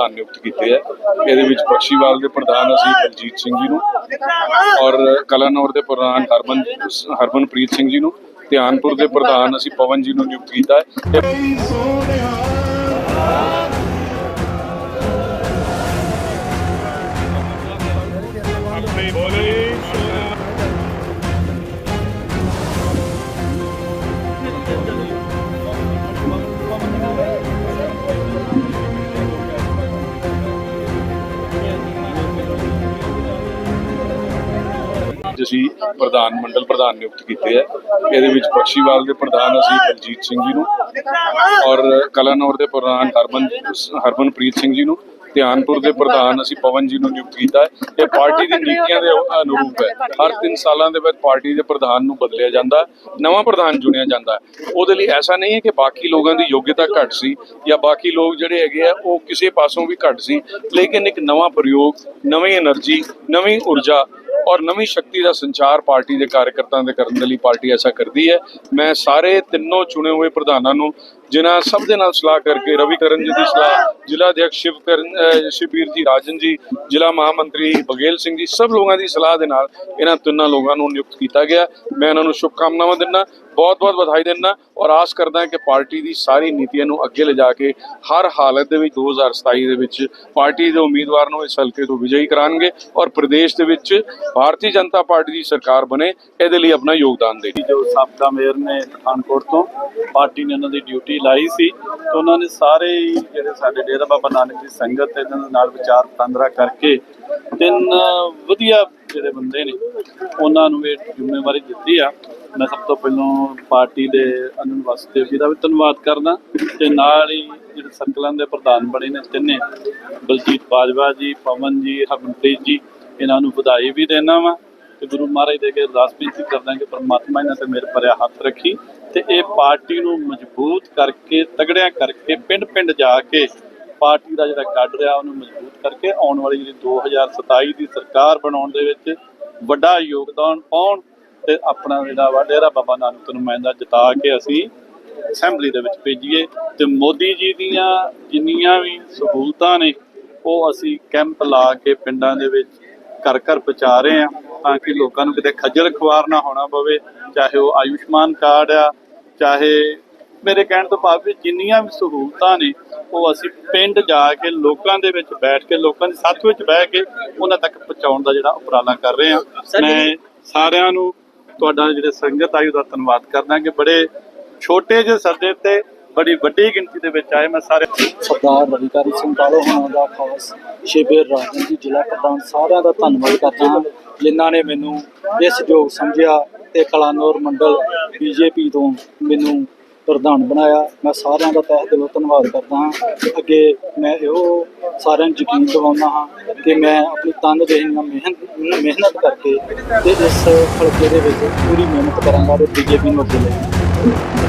ਪ੍ਰਧਾਨ ਨਿਯੁਕਤ ਕੀਤੇ ਹੈ। ਇਹਦੇ ਵਿੱਚ ਬਖਸ਼ੀਵਾਲ ਦੇ ਪ੍ਰਧਾਨ ਅਸੀਂ ਬਲਜੀਤ ਸਿੰਘ ਜੀ ਨੂੰ ਔਰ ਕਲਾਨੌਰ ਦੇ ਪ੍ਰਧਾਨ ਹਰਮਨ ਹਰਮਨਪ੍ਰੀਤ ਸਿੰਘ ਜੀ ਨੂੰ, ਧਿਆਨਪੁਰ ਦੇ ਪ੍ਰਧਾਨ ਅਸੀਂ ਪਵਨ ਜੀ ਨੂੰ ਨਿਯੁਕਤ ਕੀਤਾ ਹੈ। ਅਸੀਂ ਪ੍ਰਧਾਨ ਮੰਡਲ, ਪ੍ਰਧਾਨ ਨਿਯੁਕਤ ਕੀਤੇ ਹੈ ਇਹਦੇ ਵਿੱਚ ਪਕਸ਼ੀਵਾਲ ਦੇ ਪ੍ਰਧਾਨ ਅਸੀਂ ਬਲਜੀਤ ਸਿੰਘ ਜੀ ਨੂੰ ਔਰ ਕਲਨੌਰ ਦੇ ਪ੍ਰਧਾਨ ਹਰਮਨ, ਹਰਮਨਪ੍ਰੀਤ ਸਿੰਘ ਜੀ ਨੂੰ, ਧਿਆਨਪੁਰ ਦੇ ਪ੍ਰਧਾਨ ਅਸੀਂ ਪਵਨ ਜੀ ਨੂੰ ਨਿਯੁਕਤ ਕੀਤਾ ਹੈ। ਇਹ ਪਾਰਟੀ ਦੀ ਨੀਤੀਆਂ ਦੇ ਅਨੁਰੂਪ ਹੈ। ਹਰ 3 ਸਾਲਾਂ ਦੇ ਬਾਅਦ ਪਾਰਟੀ ਦੇ ਪ੍ਰਧਾਨ ਨੂੰ ਬਦਲਿਆ ਜਾਂਦਾ ਨਵਾਂ ਪ੍ਰਧਾਨ ਚੁਣਿਆ ਜਾਂਦਾ ਉਹਦੇ ਲਈ ਐਸਾ ਨਹੀਂ ਹੈ ਕਿ ਬਾਕੀ ਲੋਕਾਂ ਦੀ ਯੋਗਤਾ ਘੱਟ ਸੀ ਜਾਂ ਬਾਕੀ ਲੋਕ ਜਿਹੜੇ ਹੈਗੇ ਆ, ਉਹ ਕਿਸੇ ਪਾਸੋਂ ਵੀ ਘੱਟ ਸੀ। ਲੇਕਿਨ ਇੱਕ ਨਵਾਂ ਪ੍ਰਯੋਗ, ਨਵੀਂ એનર્ਜੀ ਨਵੀਂ ਊਰਜਾ ਔਰ ਨਵੀਂ ਸ਼ਕਤੀ ਦਾ ਸੰਚਾਰ ਪਾਰਟੀ ਦੇ ਕਾਰਜਕਰਤਾਆਂ ਦੇ ਕਰਨ ਦੇ ਲਈ ਪਾਰਟੀ ਐਸਾ ਕਰਦੀ ਹੈ। ਮੈਂ ਸਾਰੇ ਤਿੰਨੋਂ ਚੁਣੇ ਹੋਏ ਪ੍ਰਧਾਨਾਂ ਨੂੰ ਜਿਨ੍ਹਾਂ ਸਭ ਦੇ ਨਾਲ ਸਲਾਹ ਕਰਕੇ ਰਵੀ ਕਰਨ ਜੀ ਦੀ ਸਲਾਹ, ਜ਼ਿਲ੍ਹਾ ਅਧਿਕਸ਼ ਸ਼ਿਵ ਕਰਨ ਸ਼ਿਵੀਰ ਜੀ, ਰਾਜਨ ਜੀ, ਜ਼ਿਲ੍ਹਾ ਮਹਾਮੰਤਰੀ ਬਗੇਲ ਸਿੰਘ ਜੀ, ਸਭ ਲੋਕਾਂ ਦੀ ਸਲਾਹ ਦੇ ਨਾਲ ਇਹਨਾਂ ਤਿੰਨਾਂ ਲੋਕਾਂ ਨੂੰ ਨਿਯੁਕਤ ਕੀਤਾ ਗਿਆ। ਮੈਂ ਇਹਨਾਂ ਨੂੰ ਸ਼ੁਭਕਾਮਨਾਵਾਂ ਦਿੰਦਾ ਬਹੁਤ ਬਹੁਤ ਵਧਾਈ ਦਿੰਦਾ ਔਰ ਆਸ ਕਰਦਾ ਕਿ ਪਾਰਟੀ ਦੀ ਸਾਰੀ ਨੀਤੀਆਂ ਨੂੰ ਅੱਗੇ ਲਿਜਾ ਕੇ ਹਰ ਹਾਲਤ ਦੇ ਵਿੱਚ 2027 ਦੇ ਵਿੱਚ ਪਾਰਟੀ ਦੇ ਉਮੀਦਵਾਰ ਨੂੰ ਇਸ ਹਲਕੇ ਤੋਂ ਵਿਜयी ਕਰਾਂਗੇ ਔਰ ਪ੍ਰਦੇਸ਼ ਦੇ ਵਿੱਚ ਭਾਰਤੀ ਜਨਤਾ ਪਾਰਟੀ ਦੀ ਸਰਕਾਰ ਬਣੇ, ਇਹਦੇ ਲਈ ਆਪਣਾ ਯੋਗਦਾਨ ਦੇਣ ਜੋ ਸਾਬਕਾ ਮੇਅਰ ਨੇ ਪਠਾਨਕੋਟ ਤੋਂ, ਪਾਰਟੀ ਨੇ ਉਹਨਾਂ ਦੀ ਡਿਊਟੀ ਲਾਈ ਸੀ ਤੇ ਉਹਨਾਂ ਨੇ ਸਾਰੇ ਹੀ ਜਿਹੜੇ ਸਾਡੇ ਡੇਰਾ ਬਾਬਾ ਨਾਨਕ ਦੀ ਸੰਗਤ ਤੇ ਇਹਨਾਂ ਦੇ ਨਾਲ ਵਿਚਾਰ ਵਟਾਂਦਰਾ ਕਰਕੇ ਤਿੰਨ ਵਧੀਆ ਜਿਹੜੇ ਬੰਦੇ ਨੇ, ਉਹਨਾਂ ਨੂੰ ਇਹ ਜ਼ਿੰਮੇਵਾਰੀ ਦਿੱਤੀ ਆ। ਮੈਂ ਸਭ ਤੋਂ ਪਹਿਲਾਂ ਪਾਰਟੀ ਦੇ ਅਨੰਦ ਵਾਸਤੇ ਜੀ ਦਾ ਵੀ ਧੰਨਵਾਦ ਕਰਦਾ ਤੇ ਨਾਲ ਹੀ ਜਿਹੜੇ ਸਰਕਲਾਂ ਦੇ ਪ੍ਰਧਾਨ ਬਣੇ ਨੇ ਤਿੰਨੇ, ਬਲਜੀਤ ਬਾਜਵਾ ਜੀ, ਪਵਨ ਜੀ, ਹਰਮਨਪ੍ਰੀਤ ਜੀ, ਇਹਨਾਂ ਨੂੰ ਵਧਾਈ ਵੀ ਦੇਣਾ ਵਾ। ਤੇ ਗੁਰੂ ਮਹਾਰਾਜ ਦੇ ਅੱਗੇ ਅਰਦਾਸ ਬੇਨਤੀ ਕਰਦਾ ਕਿ ਪਰਮਾਤਮਾ ਇਹਨਾਂ ਤੇ ਮੇਰੇ ਭਰਿਆ ਹੱਥ ਰੱਖੀ ਤੇ ਇਹ ਪਾਰਟੀ ਨੂੰ ਮਜ਼ਬੂਤ ਕਰਕੇ, ਤਗੜਿਆਂ ਕਰਕੇ ਪਿੰਡ ਪਿੰਡ ਜਾ ਕੇ ਪਾਰਟੀ ਦਾ ਜਿਹੜਾ ਕੱਢ ਰਿਹਾ, ਉਹਨੂੰ ਮਜ਼ਬੂਤ ਕਰਕੇ ਆਉਣ ਵਾਲੀ ਜਿਹੜੀ 2027 ਦੀ ਸਰਕਾਰ ਬਣਾਉਣ ਦੇ ਵਿੱਚ ਵੱਡਾ ਯੋਗਦਾਨ ਪਾਉਣ ਤੇ ਆਪਣਾ ਜਿਹੜਾ ਵਾ ਡੇਰਾ ਬਾਬਾ ਨਾਨਕ ਨੂੰ ਨੁਮਾਇੰਦਾ ਜਿਤਾ ਕੇ ਅਸੀਂ ਅਸੈਂਬਲੀ ਦੇ ਵਿੱਚ ਭੇਜੀਏ ਤੇ ਮੋਦੀ ਜੀ ਦੀਆਂ ਜਿੰਨੀਆਂ ਵੀ ਸਹੂਲਤਾਂ ਨੇ, ਉਹ ਅਸੀਂ ਕੈਂਪ ਲਾ ਕੇ ਪਿੰਡਾਂ ਦੇ ਵਿੱਚ ਘਰ ਘਰ ਪਹੁੰਚਾ ਰਹੇ ਹਾਂ। ਤਾਂ ਕਿ ਲੋਕਾਂ ਨੂੰ ਕਿਤੇ ਖੱਜਲ ਖੁਆਰ ਨਾ ਹੋਣਾ ਪਵੇ ਚਾਹੇ ਉਹ ਆਯੁਸ਼ਮਾਨ ਕਾਰਡ ਆ ਚਾਹੇ ਮੇਰੇ ਕਹਿਣ ਤੋਂ ਭਾਵ ਵੀ ਜਿੰਨੀਆਂ ਵੀ ਸਹੂਲਤਾਂ ਨੇ ਉਹ ਅਸੀਂ ਪਿੰਡ ਜਾ ਕੇ ਲੋਕਾਂ ਦੇ ਵਿੱਚ ਬੈਠ ਕੇ ਲੋਕਾਂ ਦੇ ਸਾਥ ਵਿੱਚ ਬਹਿ ਕੇ ਉਹਨਾਂ ਤੱਕ ਪਹੁੰਚਾਉਣ ਦਾ ਜਿਹੜਾ ਉਪਰਾਲਾ ਕਰ ਰਹੇ ਆ ਮੈਂ ਸਾਰਿਆਂ ਨੂੰ ਤੁਹਾਡਾ ਜਿਹੜੇ ਸੰਗਤ ਆਈ ਉਹਦਾ ਧੰਨਵਾਦ ਕਰਦਾ ਕਿ ਬੜੇ ਛੋਟੇ ਜਿਹੇ ਸੱਦੇ ਤੇ ਬੜੀ ਵੱਡੀ ਗਿਣਤੀ ਦੇ ਵਿੱਚ ਆਏ। ਮੈਂ ਸਾਰੇ ਸਰਦਾਰ ਰਵਿਕਾਰੀ ਸਿੰਘ ਕਾਲੋ ਹੋਣਾ ਦਾ ਖਾਸ ਸ਼ੇਬੇਰ ਰਾਜਨ ਜੀ ਜ਼ਿਲ੍ਹਾ ਪ੍ਰਧਾਨ ਸਾਰਿਆਂ ਦਾ ਧੰਨਵਾਦ ਕਰਦਾ ਹਾਂ। ਜਿਨ੍ਹਾਂ ਨੇ ਮੈਨੂੰ ਇਹ ਸਹਿਯੋਗ ਸਮਝਿਆ ਤੇ ਕਲਾਨੌਰ ਮੰਡਲ ਬੀਜੇਪੀ ਤੋਂ ਮੈਨੂੰ ਪ੍ਰਧਾਨ ਬਣਾਇਆ। ਮੈਂ ਸਾਰਿਆਂ ਦਾ ਤਹਿ ਦਿਲੋਂ ਧੰਨਵਾਦ ਕਰਦਾ ਹਾਂ। ਅੱਗੇ ਮੈਂ ਇਹੋ ਸਾਰਿਆਂ ਨੂੰ ਯਕੀਨ ਦਿਵਾਉਂਦਾ ਹਾਂ ਕਿ ਮੈਂ ਆਪਣੀ ਤਨਦੇਹੀ ਨਾਲ ਮਿਹਨਤ ਮਿਹਨਤ ਕਰਕੇ ਤੇ ਇਸ ਹਲਕੇ ਦੇ ਵਿੱਚ ਪੂਰੀ ਮਿਹਨਤ ਕਰਾਂਗਾ ਤੇ ਬੀਜੇਪੀ ਨੂੰ ਅੱਗੇ ਲੈ